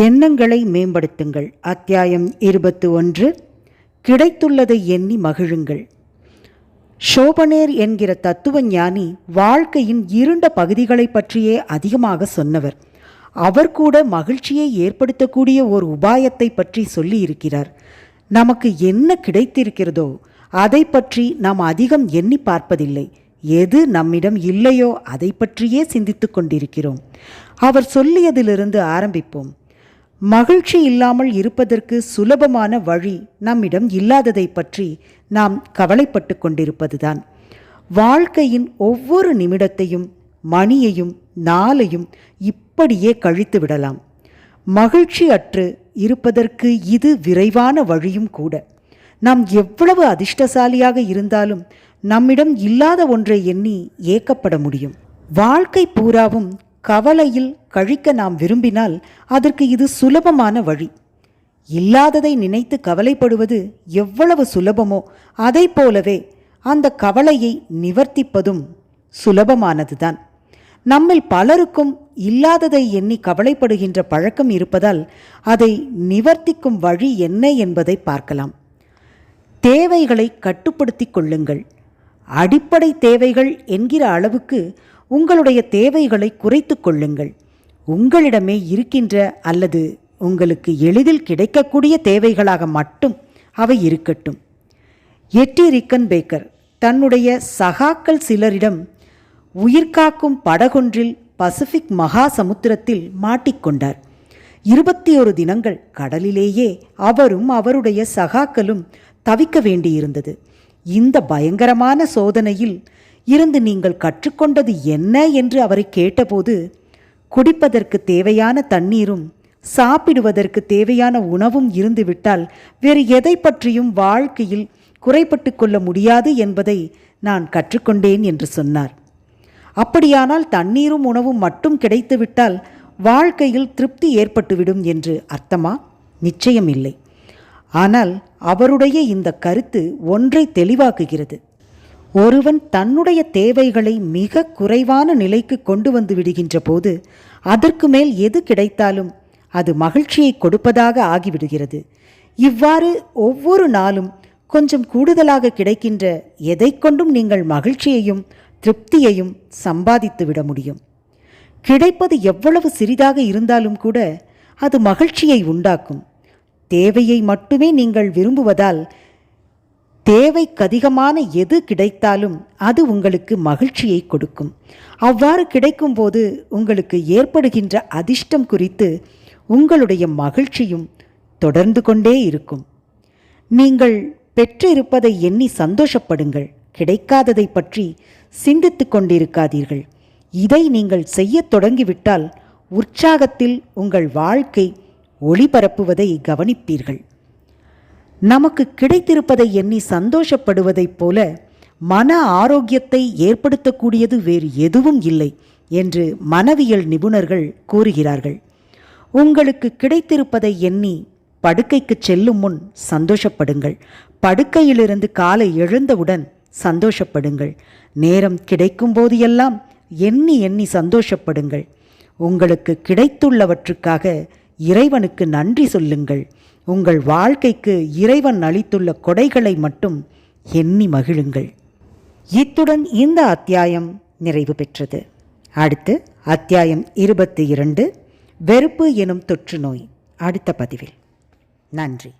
எண்ணங்களை மேம்படுத்துங்கள். அத்தியாயம் இருபத்து ஒன்று கிடைத்துள்ளதை எண்ணி மகிழுங்கள். ஷோபனேர் என்கிற தத்துவ ஞானி வாழ்க்கையின் இருண்ட பகுதிகளை பற்றியே அதிகமாக சொன்னவர். அவர் கூட மகிழ்ச்சியை ஏற்படுத்தக்கூடிய ஒரு உபாயத்தை பற்றி சொல்லியிருக்கிறார். நமக்கு என்ன கிடைத்திருக்கிறதோ அதை பற்றி நாம் அதிகம் எண்ணி பார்ப்பதில்லை. எது நம்மிடம் இல்லையோ அதை பற்றியே சிந்தித்து கொண்டிருக்கிறோம். அவர் சொல்லியதிலிருந்து ஆரம்பிப்போம். மகிழ்ச்சி இல்லாமல் இருப்பதற்கு சுலபமான வழி நம்மிடம் இல்லாததை பற்றி நாம் கவலைப்பட்டு கொண்டிருப்பதுதான். வாழ்க்கையின் ஒவ்வொரு நிமிடத்தையும் மணியையும் நாளையும் இப்படியே கழித்து விடலாம். மகிழ்ச்சி அற்று இருப்பதற்கு இது விரைவான வழியும் கூட. நாம் எவ்வளவு அதிர்ஷ்டசாலியாக இருந்தாலும் நம்மிடம் இல்லாத ஒன்றை எண்ணி ஏக்கப்பட முடியும். வாழ்க்கை பூராவும் கவலையில் கழிக்க நாம் விரும்பினால் அதற்கு இது சுலபமான வழி. இல்லாததை நினைத்து கவலைப்படுவது எவ்வளவு சுலபமோ அதை போலவே அந்த கவலையை நிவர்த்திப்பதும் சுலபமானதுதான். நம்மில் பலருக்கும் இல்லாததை எண்ணி கவலைப்படுகின்ற பழக்கம் இருப்பதால் அதை நிவர்த்திக்கும் வழி என்ன என்பதை பார்க்கலாம். தேவைகளை கட்டுப்படுத்திக் கொள்ளுங்கள். அடிப்படை தேவைகள் என்கிற அளவுக்கு உங்களுடைய தேவைகளை குறைத்து கொள்ளுங்கள். உங்களிடமே இருக்கின்ற அல்லது உங்களுக்கு எளிதில் கிடைக்கக்கூடிய தேவைகளாக மட்டும் அவை இருக்கட்டும். எட்டி ரிக்கன் பேக்கர் தன்னுடைய சகாக்கள் சிலரிடம் உயிர்காக்கும் படகொன்றில் பசிபிக் மகா சமுத்திரத்தில் மாட்டிக்கொண்டார். இருபத்தி ஒரு தினங்கள் கடலிலேயே அவரும் அவருடைய சகாக்களும் தவிக்க வேண்டியிருந்தது. இந்த பயங்கரமான சோதனையில் இருந்து நீங்கள் கற்றுக்கொண்டது என்ன என்று அவரை கேட்டபோது குடிப்பதற்கு தேவையான தண்ணீரும் சாப்பிடுவதற்கு தேவையான உணவும் இருந்துவிட்டால் வேறு எதை பற்றியும் வாழ்க்கையில் குறைப்பட்டு கொள்ள முடியாது என்பதை நான் கற்றுக்கொண்டேன் என்று சொன்னார். அப்படியானால் தண்ணீரும் உணவும் மட்டும் கிடைத்துவிட்டால் வாழ்க்கையில் திருப்தி ஏற்பட்டுவிடும் என்று அர்த்தமா? நிச்சயம் இல்லை ஆனால் அவருடைய இந்த கருத்து ஒன்றை தெளிவாக்குகிறது. ஒருவன் தன்னுடைய தேவைகளை மிக குறைவான நிலைக்கு கொண்டு வந்து விடுகின்ற போது அதற்கு மேல் எது கிடைத்தாலும் அது மகிழ்ச்சியை கொடுப்பதாக ஆகிவிடுகிறது. இவ்வாறு ஒவ்வொரு நாளும் கொஞ்சம் கூடுதலாக கிடைக்கின்ற எதை கொண்டும் நீங்கள் மகிழ்ச்சியையும் திருப்தியையும் சம்பாதித்து விட முடியும். கிடைப்பது எவ்வளவு சிறிதாக இருந்தாலும் கூட அது மகிழ்ச்சியை உண்டாக்கும். தேவையை மட்டுமே நீங்கள் விரும்புவதால் தேவைக்கதிகமான எது கிடைத்தாலும் அது உங்களுக்கு மகிழ்ச்சியை கொடுக்கும். அவ்வாறு கிடைக்கும்போது உங்களுக்கு ஏற்படுகின்ற அதிர்ஷ்டம் குறித்து உங்களுடைய மகிழ்ச்சியும் தொடர்ந்து கொண்டே இருக்கும். நீங்கள் பெற்றிருப்பதை எண்ணி சந்தோஷப்படுங்கள். கிடைக்காததை பற்றி சிந்தித்து கொண்டிருக்காதீர்கள். இதை நீங்கள் செய்யத் தொடங்கிவிட்டால் உற்சாகத்தில் உங்கள் வாழ்க்கை ஒளிபரப்புவதை கவனிப்பீர்கள். நமக்கு கிடைத்திருப்பதை எண்ணி சந்தோஷப்படுவதைப் போல மன ஆரோக்கியத்தை ஏற்படுத்தக்கூடியது வேறு எதுவும் இல்லை என்று மனவியல் நிபுணர்கள் கூறுகிறார்கள். உங்களுக்கு கிடைத்திருப்பதை எண்ணி படுக்கைக்கு செல்லும் முன் சந்தோஷப்படுங்கள். படுக்கையிலிருந்து காலை எழுந்தவுடன் சந்தோஷப்படுங்கள். நேரம் கிடைக்கும் போதெல்லாம் எண்ணி எண்ணி சந்தோஷப்படுங்கள். உங்களுக்கு கிடைத்துள்ளவற்றுக்காக இறைவனுக்கு நன்றி சொல்லுங்கள். உங்கள் வாழ்க்கைக்கு இறைவன் அளித்துள்ள கொடைகளை மட்டும் எண்ணி மகிழுங்கள். இத்துடன் இந்த அத்தியாயம் நிறைவு பெற்றது. அடுத்து அத்தியாயம் இருபத்தி இரண்டு வெறுப்பு எனும் தொற்று நோய். அடுத்த பதிவில். நன்றி.